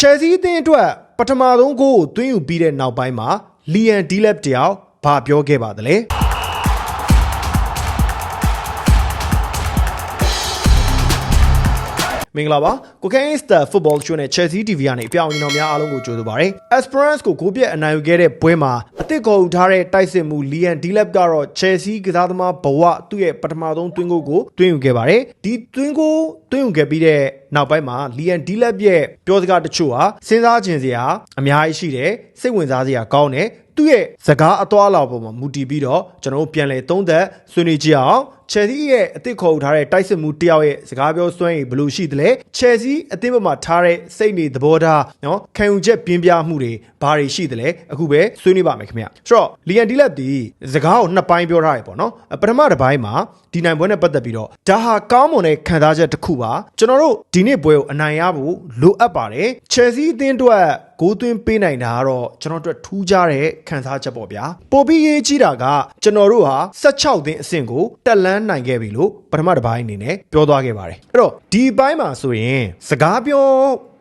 ချယ်ဆီအသင်းအတွက်ပထမဆုံးဂိုးကိုသွင်းယူပြီးတဲ့နောက်ပိုင်းမှာလီယန်ဒီလက်တယောက်ဘာပြောခဲ့ပါသလဲ မင်္ဂလာပါကိုကန်စတာဖုတ်ဘောချိုနဲ့ Chelsea TV ကနေအပြောင်းအလဲတော်များအားလုံးကိုကြိုဆိုပါရစေ Esperance ကိုဂိုးပြက်အနိုင်ယူခဲ့တဲ့ပွဲမှာအသစ်ခေါ်ယူထားတဲ့တိုက်စစ်မှု Liam Delap ကတော့ Chelsea ကစားသမားဘဝသူ့ရဲ့ပထမဆုံးသွင်းဂိုးကိုသွင်းယူခဲ့ပါတယ်ဒီသွင်းဂိုးသွင်းယူခဲ့ပြီးတဲ့နောက်ပိုင်းမှာ Liam Delap ရဲ့ပြောစကားတချို့ဟာစဉ်းစားခြင်းစရာအများကြီးရှိတယ်စိတ်ဝင်စားစရာကောင်းတယ် သူ့ရဲ့စကားအသွားအလာပေါ်မှာမူတည်ပြီးတော့ကျွန်တော်တို့ပြန်လည်သုံးသပ်ဆွေးနွေးကြည့်အောင်ချယ်ဆီရဲ့အသစ်ခေါ်ယူထားတဲ့တိုက်စစ်မှုတယောက်ရဲ့စကားပြောစွမ်းရည်ဘယ်လိုရှိသလဲချယ်ဆီအသင်းပေါ်မှာထားတဲ့စိတ်နေသဘောထားနော်ခံယူချက်ပြင်းပြမှုတွေဘာတွေရှိသလဲအခုပဲဆွေးနွေးပါမယ်ခင်ဗျဆိုတော့လီယန်ဒီလက်ဒီစကားကိုနှစ်ပိုင်းပြောထားရပေါ့နော်ပထမတစ်ပိုင်းမှာဒီနိုင်ပွဲနဲ့ပတ်သက်ပြီးတော့ဒါဟာကောင်းမွန်တဲ့ခံစားချက်တစ်ခုပါကျွန်တော်တို့ဒီနေ့ပွဲကိုအနိုင်ရဖို့လိုအပ်ပါတယ်ချယ်ဆီအသင်းအတွက်ဂိုးသွင်းပေးနိုင်တာကတော့ကျွန်တော်တို့ထူးခြားတဲ့ခံစားချက်ပေါ့ဗျာပိုပြီးရေးကြီးတာကကျွန်တော်တို့ဟာ16သင်းအဆင့်ကိုတက်လန်းနိုင်ခဲ့ပြီလို့ပထမတစ်ပိုင်းအနေနဲ့ပြောသွားခဲ့ပါတယ်အဲ့တော့ဒီပိုင်းမှာဆိုရင်စကားပြော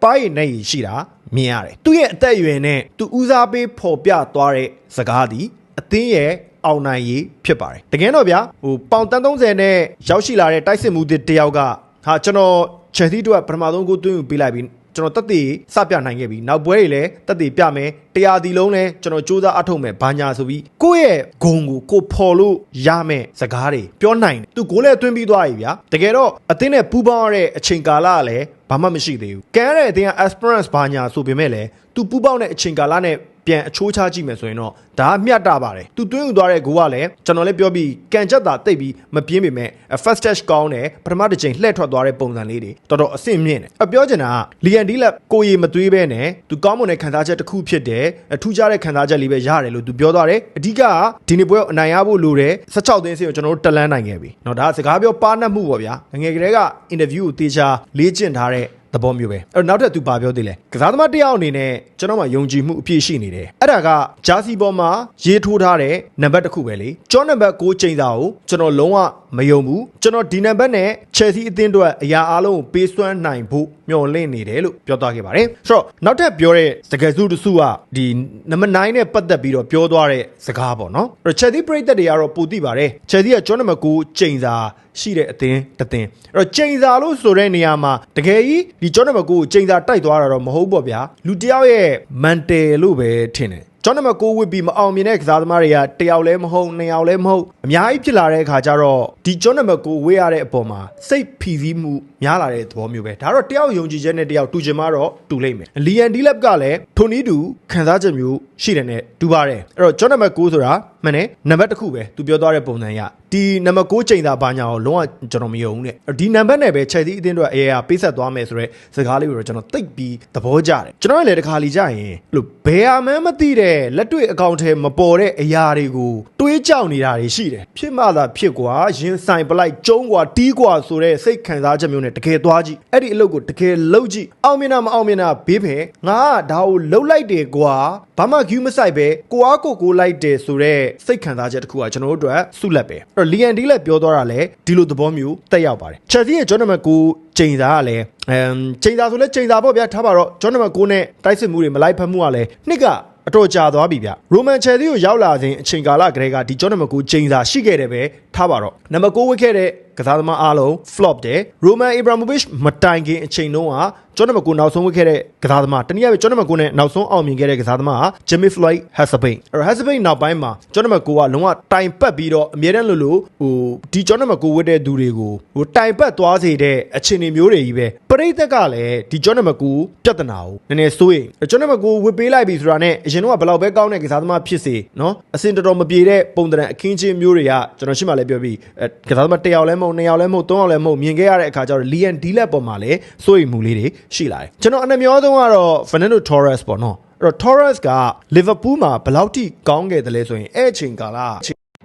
ပိုင်းရနဲ့ရရှိတာမြင်ရတယ်သူ့ရဲ့အသက်အရွယ်နဲ့သူဦးစားပေးဖော်ပြသွားတဲ့စကားသည် အသင်းရဲ့အောင်နိုင်ရေးဖြစ်ပါတယ်တကယ်တော့ဗျာဟိုပေါင်တန်း30နဲ့ရောက်ရှိလာတဲ့တိုက်စစ်မှုတစ်တယောက်ကဟာကျွန်တော်ချယ်ဆီတို့ကပထမဆုံးကိုသွင်းယူပေးလိုက်ပြီးကျွန်တော်တက်တည်စပြနိုင်ခဲ့ပြီနောက်ပွဲတွေလည်းတက်တည်ပြမယ်တရားဒီလုံးလည်းကျွန်တော်စူးစမ်းအထောက်မယ်ဘာညာဆိုပြီးကိုယ့်ရဲ့ဂုံကိုကိုဖော်လို့ရမယ်စကားတွေပြောနိုင်တယ်သူကိုယ်လည်းအတွင်းပြီးသွားပြီဗျာတကယ်တော့အသင်းနဲ့ပူးပေါင်းရတဲ့အချိန်ကာလကလည်းဘာမှမရှိသေးဘူးကမ်းရတဲ့အသင်းက Esperance ဘာညာဆိုပေမဲ့လည်းသူပူးပေါင်းတဲ့အချိန်ကာလနဲ့ ပြန်အချိုးချကြည့်မယ်ဆိုရင်တော့ဒါမျှတပါတယ်သူတွင်းယူသွားတဲ့ဂိုးကလည်းကျွန်တော်လည်းပြောပြီးကန်ချက်တာတိတ်ပြီးမပြင်းပေမဲ့ first touch ကောင်းတယ်ပထမတစ်ချိန်လှည့်ထွက်သွားတဲ့ပုံစံလေးတွေတော်တော်အဆင့်မြင့်တယ်အပြောချင်တာကလီယန်ဒီလက်ကိုရီမသွေးပဲနဲ့သူကောင်းမွန်တဲ့ခံစားချက်တစ်ခုဖြစ်တယ်အထူးခြားတဲ့ခံစားချက်လေးပဲရတယ်လို့သူပြောသွားတယ်အဓိကကဒီနေ့ပွဲကိုအနိုင်ရဖို့လိုတယ်16သိန်းစီကိုကျွန်တော်တို့တက်လန်းနိုင်ခဲ့ပြီเนาะဒါကစကားပြောပါနှက်မှုပေါ့ဗျာငယ်ငယ်ကလေးကအင်တာဗျူးကိုတေချာလေ့ကျင့်ထားတဲ့သ ဘောမျိုးပဲအဲ့တော့နောက်ထပ်သူပါပြောသေးလဲကစားသမားတစ်ယောက်အနေနဲ့ကျွန်တော်မှယုံကြည်မှုအပြည့်ရှိနေတယ်အဲ့ဒါကဂျာစီပေါ်မှာရေးထိုးထားတဲ့နံပါတ်တစ်ခုပဲလေကျောင်းနံပါတ်6ချိန်စာကိုကျွန်တော်လုံးဝမယုံဘူးကျွန်တော်ဒီနံပါတ်နဲ့ချယ်ဆီအသင်းအတွက်အရာအားလုံးကိုပေးစွမ်းနိုင်ဖို့ မျှော်လင့်နေတယ်လို့ပြောသွားခဲ့ပါတယ်ဆိုတော့နောက်ထပ်ပြောတဲ့စကားစုတစ်စုကဒီနံပါတ်9နဲ့ပတ်သက်ပြီးတော့ပြောသွားတဲ့စကားပေါ့နော်အဲ့တော့ချယ်ဆီပရိသတ်တွေကတော့ပိုသိပါတယ်ချယ်ဆီကကျောင်းနံပါတ်6ချိန်စာရှိတဲ့အသင်းတစ်သင်းအဲ့တော့ချိန်စာလို့ဆိုတဲ့နေရာမှာတကယ်ကြီးဒီကျောင်းနံပါတ်ကိုချိန်စာတိုက်သွားတာတော့မဟုတ်ပေါ့ဗျာလူတစ်ယောက်ရဲ့မန်တယ်လို့ပဲထင်တယ် ကျောင်းနံပါတ်6ဝစ်ပြီးမအောင်မြင်တဲ့ကစားသမားတွေကတယောက်လည်းမဟုတ်နှစ်ယောက်လည်းမဟုတ်အများကြီးဖြစ်လာတဲ့အခါကျတော့ဒီကျောင်းနံပါတ်6ဝေးရတဲ့အပေါ်မှာစိတ်ဖိစီးမှုများလာတဲ့သဘောမျိုးပဲဒါတော့တယောက်ယုံကြည်ချက်နဲ့တယောက်တူချင်မှတော့တူလိမ့်မယ်လီယန်ဒီလပ်ကလည်းထိုနည်းတူခံစားချက်မျိုးရှိတယ်နဲ့တူပါတယ်အဲ့တော့ကျောင်းနံပါတ်6ဆိုတာ မှန်တယ်နံပါတ်တစ်ခုပဲသူပြောသွားတဲ့ပုံစံရဒီနံပါတ်6ချိန်သာဘာညာကိုလုံးဝကျွန်တော်မယုံဘူးတဲ့ဒီနံပါတ်နဲ့ပဲချက်သီးအသင်းတို့အရေးအပေးဆက်သွားမယ်ဆိုတော့စကားလေးကိုတော့ကျွန်တော်သိပ်ပြီးသဘောကျတယ်ကျွန်တော်လည်းတခါလီကြရင်လို့ဘယ်အမှန်းမသိတဲ့လက်တွေ့အကောင့်ထဲမပေါ်တဲ့အရာတွေကိုတွေးကြောက်နေတာတွေရှိတယ်ဖြစ်မှသာဖြစ်ကွာရင်ဆိုင်ပလိုက်ကျုံးကွာတီးကွာဆိုတဲ့စိတ်ခံစားချက်မျိုးနဲ့တကယ်သွားကြည့်အဲ့ဒီအလုပ်ကိုတကယ်လုပ်ကြည့်အောင်မြင်တာမအောင်မြင်တာဘေးဖယ်ငါကဒါကိုလှုပ်လိုက်တယ်ကွာဘာမှဂူးမဆိုင်ပဲကိုအားကိုကိုလိုက်တယ်ဆိုတော့စိတ်ခံစားချက်တစ်ခုကကျွန်တော်တို့အတွက်ဆုလက်ပဲအဲ့တော့လီယန်ဒီလက်ပြောသွားတာလဲဒီလိုသဘောမျိုးတက်ရောက်ပါတယ်ချက်စီရဲ့ဂျွန်နံပါတ်9ချိန်သားကလည်းအမ်ချိန်သားဆိုလဲချိန်သားပေါ့ဗျာထားပါတော့ဂျွန်နံပါတ်9နဲ့တိုက်စစ်မှုတွေမလိုက်ဖက်မှုကလည်းနှစ်ကအတော်ကြာသွားပြီဗျရိုမန်ချယ်သီကိုရောက်လာစဉ်အချိန်ကာလကလေးကဒီဂျွန်နံပါတ်9ချိန်သားရှိခဲ့တယ်ပဲထားပါတော့နံပါတ်9ဝစ်ခဲ့တဲ့ ကစားသမားအားလုံး flop တယ်ရိုမန်အီဘရာမိုဗစ်မတိုင်ခင်အချိန်တုန်းကဂျွန်နံပါတ်9နောက်ဆုံးဝစ်ခဲ့တဲ့ကစားသမားတနည်းအားဖြင့်ဂျွန်နံပါတ်9နဲ့နောက်ဆုံးအောင်မြင်ခဲ့တဲ့ကစားသမားက Jimmy Floyd Hasselbein အဲ့တော့ Hasselbein နောက်ပိုင်းမှာဂျွန်နံပါတ်9ကလုံးဝတိုင်ပတ်ပြီးတော့အမြဲတမ်းလို့လို့ဟိုဒီဂျွန်နံပါတ်9ဝစ်တဲ့သူတွေကိုဟိုတိုင်ပတ်သွားစေတဲ့အခြေအနေမျိုးတွေကြီးပဲပရိသတ်ကလည်းဒီဂျွန်နံပါတ်9ပြဿနာကိုနည်းနည်းစိုးရင်ဂျွန်နံပါတ်9ဝစ်ပေးလိုက်ပြီဆိုတာနဲ့အရင်တော့ဘယ်လောက်ပဲကောင်းတဲ့ကစားသမားဖြစ်စေနော်အစင်တော်တော်မပြေတဲ့ပုံသဏ္ဍာန်အခင်းချင်းမျိုးတွေကကျွန်တော်ရှင်းမှလည်းပြောပြီးအဲကစားသမားတစ်ယောက်လည်းမဟုတ်နှစ်ယောက်လည်းမဟုတ်သုံးယောက်လည်းမဟုတ်မြင်ခဲ့ရတဲ့အခါကျတော့ Lian D လက်ပေါ်မှာလည်းစိုးရိမ်မှုလေးတွေရှိလာတယ်ကျွန်တော်အနှမျောဆုံးကတော့ Fernando Torres ပေါ့နော်အဲ့တော့ Torres က Liverpool မှာဘယ်လောက်ထိကောင်းခဲ့တယ်လဲဆိုရင်အဲ့အချိန်ကာလ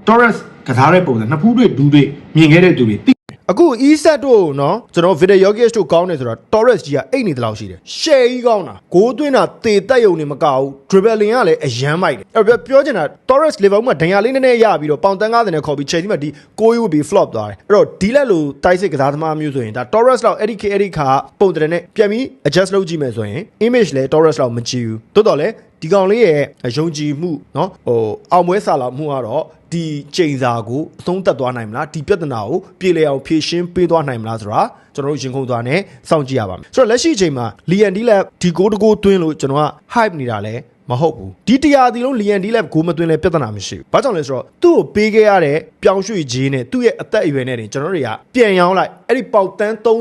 Torres ကစားတဲ့ပုံစံနှစ်ဖူးတွေဒူးတွေမြင်ခဲ့တဲ့သူတွေသိ အအခု e-set တို့နော်ကျွန်တော် video yogis တို့ကောင်းတယ်ဆိုတော့ Torres ကြီးကအိတ်နေတလောက်ရှိတယ်ရှယ်ကြီးကောင်းတာဂိုးသွင်းတာတေတက်ယုံနေမကဘူး dribbling ကလည်းအရန်မိုက်တယ်အဲ့တော့ပြောချင်တာ Torres Liverpool မှာဒဏ်ရာလေးနည်းနည်းရပြီးတော့ပေါင်တန်း90နဲ့ခေါ်ပြီး Chelsea မှာဒီကိုးယူပြီး flop သွားတယ်အဲ့တော့ဒီလက်လိုတိုက်စစ်ကစားသမားမျိုးဆိုရင်ဒါ Torres လောက်အဲ့ဒီခေတ်အဲ့ဒီခါပုံတရနဲ့ပြန်ပြီး adjust လုပ်ကြည့်မယ်ဆိုရင် image လဲ Torres လောက်မကြည့်ဘူးတိုးတော်လဲ ဒီကောင်လေးရဲ့ယုံကြည်မှုเนาะဟိုအောင်ပွဲစာလောက်မှုကတော့ဒီချိန်စာကိုအဆုံးသတ်သွားနိုင်မလားဒီပြဿနာကိုပြေလည်အောင်ဖြေရှင်းပေးသွားနိုင်မလားဆိုတာကျွန်တော်တို့ရင်ခုန်သွားနဲ့စောင့်ကြည့်ရပါမယ်ဆိုတော့လက်ရှိအချိန်မှာလီယန်ဒီလက်ဒီကိုတကိုသွင်းလို့ကျွန်တော်က hype နေတာလဲ မဟုတ်ဘူးဒီတရားဒီလုံးလီယန်ဒီလက်ကိုမသွင်းလဲပြဿနာမရှိဘူးဘာကြောင့်လဲဆိုတော့သူ့ကိုပေးခဲ့ရတဲ့ပြောင်းရွှေ့ခြင်းနဲ့သူ့ရဲ့အသက်အရွယ်နဲ့တင်ကျွန်တော်တို့တွေကပြန်ရောင်းလိုက်အဲ့ဒီပေါက်တန်း30ကို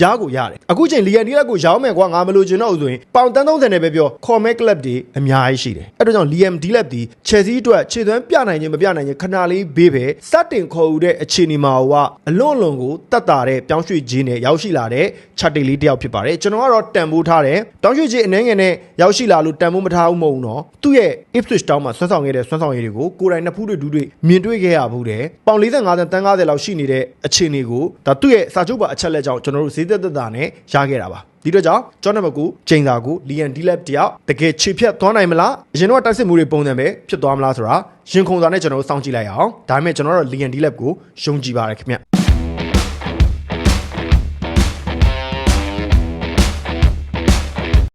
ရကိုရတယ်အခုချိန်လီယန်ဒီလက်ကိုရောင်းမယ်ကွာငါမလို့ချင်တော့ဘူးဆိုရင်ပေါင်တန်း30နဲ့ပဲပြောခေါ်မဲကလပ်တွေအများကြီးရှိတယ်အဲ့ဒါကြောင့်လီယန်ဒီလက်ဒီချယ်ဆီအတွက်ခြေသွမ်းပြနိုင်ခြင်းမပြနိုင်ခြင်းခဏလေးဘေးပဲစတင်ခေါ်ယူတဲ့အခြေအနေမှာကအလွန်အလွန်ကိုတတ်တာတဲ့ပြောင်းရွှေ့ခြင်းနဲ့ရောက်ရှိလာတဲ့ချက်တေလေးတစ်ယောက်ဖြစ်ပါတယ်ကျွန်တော်ကတော့တန်ဖိုးထားတယ်ပြောင်းရွှေ့ခြင်းအနေငယ်နဲ့ရောက်ရှိလာလို့တန်ဖိုးမထားဘူးမဟုတ်ဘူးနော်သူ့ရဲ့ Ipswich Town မှာဆွမ်းဆောင်ခဲ့တဲ့ဆွမ်းဆောင်ရည်တွေကိုကိုယ်တိုင်နှစ်ဖူးတွေဒူးတွေမြင်တွေ့ခဲ့ရဘူးတယ်ပေါင်45တန်တန်း90လောက်ရှိနေတဲ့အခြေအနေကိုဒါသူ့ရဲ့စာချုပ်ပါအချက်လက်ကြောင့်ကျွန်တော်တို့ဈေးသက်သက်တာနဲ့ရခဲ့တာပါဒီတော့ကြောင့်ကျောင်းနံပါတ်9ချိန်သာကိုလီယန်ဒီလက်တယောက်တကယ်ခြေဖြတ်သွားနိုင်မလားအရင်တော့တိုက်စစ်မှုတွေပုံစံပဲဖြစ်သွားမလားဆိုတာရင်ခုန်စွာနဲ့ကျွန်တော်တို့စောင့်ကြည့်လိုက်ရအောင်ဒါပေမဲ့ကျွန်တော်တို့လီယန်ဒီလက်ကိုယုံကြည်ပါတယ်ခင်ဗျ